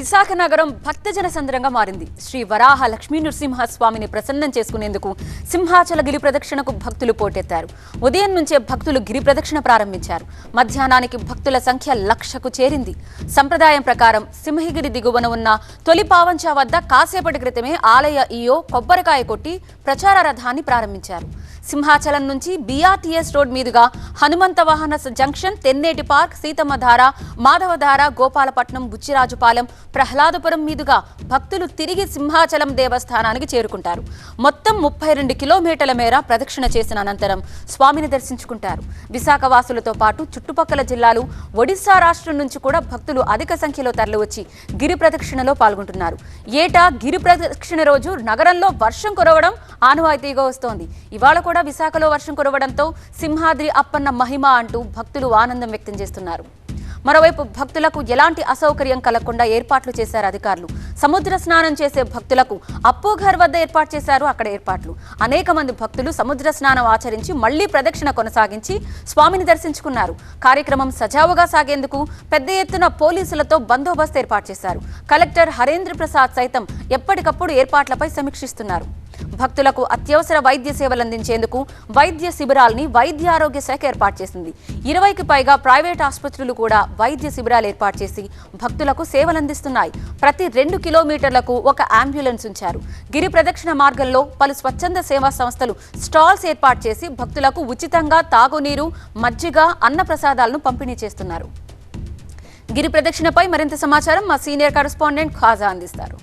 విశాఖ నగరం భక్తజన సంద్రంగా మారింది. శ్రీ వరాహ లక్ష్మీ నృసింహ స్వామిని ప్రసన్నం చేసుకునేందుకు సింహాచల గిరి ప్రదక్షిణకు భక్తులు పోటెత్తారు. ఉదయం నుంచే భక్తులు గిరి ప్రదక్షిణ ప్రారంభించారు. మధ్యాహ్నానికి భక్తుల సంఖ్య లక్షకు చేరింది. సంప్రదాయం ప్రకారం సింహగిరి దిగువన ఉన్న తొలి పావంచా వద్ద కాసేపటి క్రితమే ఆలయ ఈయో కొబ్బరికాయ కొట్టి ప్రచార రథాన్ని ప్రారంభించారు. సింహాచలం నుంచి బీఆర్టీఎస్ రోడ్ మీదుగా హనుమంత వాహన జంక్షన్ తెన్నేటి పార్క్ సీతమ్మధార మాధవధార గోపాలపట్నం బుచ్చిరాజుపాలెం ప్రహ్లాదపురం మీదుగా భక్తులు తిరిగి సింహాచలం దేవస్థానానికి చేరుకుంటారు. మొత్తం ముప్పై రెండు కిలోమీటర్ల మేర ప్రదక్షిణ చేసిన అనంతరం స్వామిని దర్శించుకుంటారు. విశాఖ వాసులతో పాటు చుట్టుపక్కల జిల్లాలు ఒడిశా రాష్ట్రం నుంచి కూడా భక్తులు అధిక సంఖ్యలో తరలివచ్చి గిరి ప్రదక్షిణలో పాల్గొంటున్నారు. ఏటా గిరి ప్రదక్షిణ రోజు నగరంలో వర్షం కురవడం ఆనవాయితీగా వస్తోంది. ఇవాళ కూడా విశాఖలో వర్షం కురవడంతో సింహాద్రి అప్పన్న మహిమ అంటూ భక్తులు ఆనందం వ్యక్తం చేస్తున్నారు. మరోవైపు భక్తులకు ఎలాంటి అసౌకర్యం కలగకుండా ఏర్పాట్లు చేశారు అధికారులు. సముద్ర స్నానం చేసే భక్తులకు అప్పుఘర్ వద్ద ఏర్పాటు చేశారు అక్కడ ఏర్పాట్లు. అనేక మంది భక్తులు సముద్ర స్నానం ఆచరించి మళ్ళీ ప్రదక్షిణ కొనసాగించి స్వామిని దర్శించుకున్నారు. కార్యక్రమం సజావుగా సాగేందుకు పెద్ద ఎత్తున పోలీసులతో బందోబస్తు ఏర్పాటు చేశారు. కలెక్టర్ హరేంద్ర ప్రసాద్ సైతం ఎప్పటికప్పుడు ఏర్పాట్లపై సమీక్షిస్తున్నారు. భక్తులకు అత్యవసర వైద్య సేవలు అందించేందుకు వైద్య శిబిరాల్ని వైద్య ఆరోగ్య శాఖ ఏర్పాటు చేసింది. ఇరవైకి పైగా ప్రైవేట్ ఆసుపత్రులు కూడా వైద్య శిబిరాలు ఏర్పాటు చేసి భక్తులకు సేవలు అందిస్తున్నాయి. ప్రతి రెండు కిలోమీటర్లకు ఒక అంబులెన్స్ ఉంచారు. గిరి ప్రదక్షిణ మార్గంలో పలు స్వచ్ఛంద సేవా సంస్థలు స్టాల్స్ ఏర్పాటు చేసి భక్తులకు ఉచితంగా తాగునీరు మజ్జిగ అన్న ప్రసాదాలను పంపిణీ చేస్తున్నారు. గిరి ప్రదక్షిణపై మరింత సమాచారం మా సీనియర్ కరెస్పాండెంట్ ఖాజా అందిస్తారు.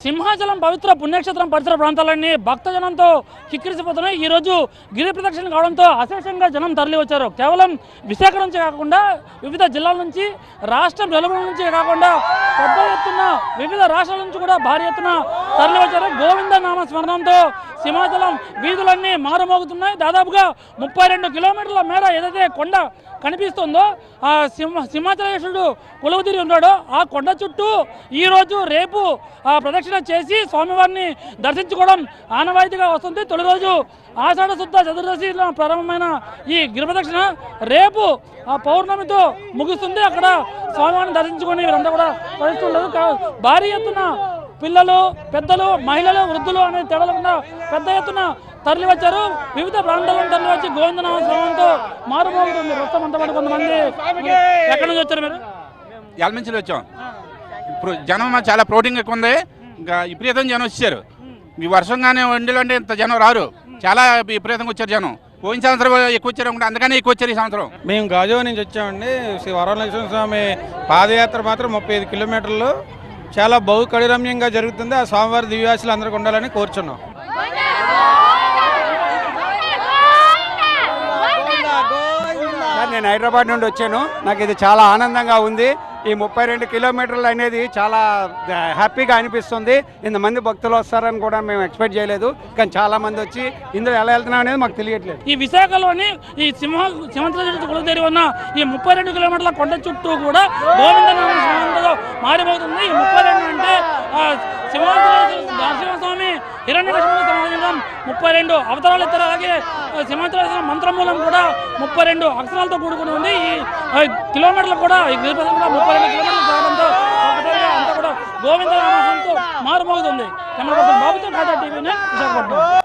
సింహాచలం పవిత్ర పుణ్యక్షేత్రం పరిసర ప్రాంతాలన్నీ భక్తజనంతో కిక్కిరిసిపోతున్నాయి ఈరోజు గిరి ప్రదక్షిణ కావడంతో అశేషంగా జనం తరలివచ్చారు కేవలం విశాఖ నుంచి కాకుండా వివిధ జిల్లాల నుంచి రాష్ట్రం నలుగురు నుంచి కాకుండా పెద్ద ఎత్తున వివిధ రాష్ట్రాల నుంచి కూడా భారీ ఎత్తున తరలివచ్చారు గోవింద నామ స్మరణంతో సింహాచలం వీధులన్నీ మారుమోగుతున్నాయి. దాదాపుగా ముప్పై రెండు కిలోమీటర్ల మేర ఏదైతే కొండ కనిపిస్తుందో ఆ సింహ సింహాచలేశ్వరుడు కొలువుతీరి ఉన్నాడో ఆ కొండ చుట్టూ ఈరోజు రేపు ఆ ప్రదక్షిణ చేసి స్వామివారిని దర్శించుకోవడం ఆనవాయితీగా వస్తుంది. తొలి రోజు ఆషాఢ శుద్ధ చతుర్దశిలో ప్రారంభమైన ఈ గిరిప్రదక్షిణ రేపు ఆ పౌర్ణమితో ముగుస్తుంది. అక్కడ స్వామివారిని దర్శించుకొని వీరంతా కూడా ప్రదర్శిస్తుంటారు భారీ ఎత్తున పిల్లలు పెద్దలు మహిళలు వృద్ధులు అనే తేడా పెద్ద ఎత్తున తరలి వచ్చారు వివిధ ప్రాంతాలను తరలి వచ్చి గోవిందనామ స్వామితో మారుమోగుతుంది ప్రస్తుతం అంతా పాటు కొంతమంది ఎక్కడి నుంచి వచ్చారు మీరు? ఎల్మెంచులు వచ్చాం. ఇప్పుడు జనం చాలా ప్రోటీన్ ఎక్కువ ఉంది. ఇంకా విపరీతం జనం వచ్చారు. ఈ వర్షంగానే వండిలో అంటే ఇంత జనం రారు. చాలా విపరీతంగా వచ్చారు జనం. పోయిన సంవత్సరం ఎక్కువ వచ్చారు అందుకనే ఎక్కువ వచ్చారు ఈ సంవత్సరం. మేము గాజువా నుంచి వచ్చామండి. శ్రీ వరలక్ష్మణ స్వామి పాదయాత్ర మాత్రం ముప్పై ఐదు కిలోమీటర్లు. చాలా బహు కడిరమ్యంగా జరుగుతుంది. ఆ స్వామివారి దివ్యాసులు అందరికి ఉండాలని కోరుచున్నాం. నేను హైదరాబాద్ నుండి వచ్చాను. నాకు ఇది చాలా ఆనందంగా ఉంది. ఈ ముప్పై రెండు కిలోమీటర్లు అనేది చాలా హ్యాపీగా అనిపిస్తుంది. ఇంతమంది భక్తులు వస్తారని కూడా మేము ఎక్స్పెక్ట్ చేయలేదు. కానీ చాలా మంది వచ్చి ఇందులో ఎలా వెళ్తున్నాం అనేది మాకు తెలియట్లేదు. ఈ విశాఖలోని ఈ సింహ సింహంతో కొలుదేరి ఉన్న ఈ ముప్పై రెండు కిలోమీటర్ల కొండ చుట్టూ కూడా గోవిందనామ స్వామితో మారిపోతుంది ఈ ముప్పై రెండు అంటే ఆ, సింహాచలేశ్వర హిరణ్య హిరణ్యకృష్ణుడు సమాజం ముప్పై రెండు. అవతారాలు ఇతర అలాగే సింహాచల మంత్రమూలం కూడా ముప్పై రెండు. అక్షరాలతో కూడుకుని ఉంది. ఈ కిలోమీటర్లు కూడా ఈ కూడా ముప్పై రెండు కిలోమీటర్లు సాగడంతో అంతా కూడా గోవిందనామంతో మారుమోగుతుంది. కెమెరా బాబుతో ఖాతా టీవీని విశాఖపట్నం.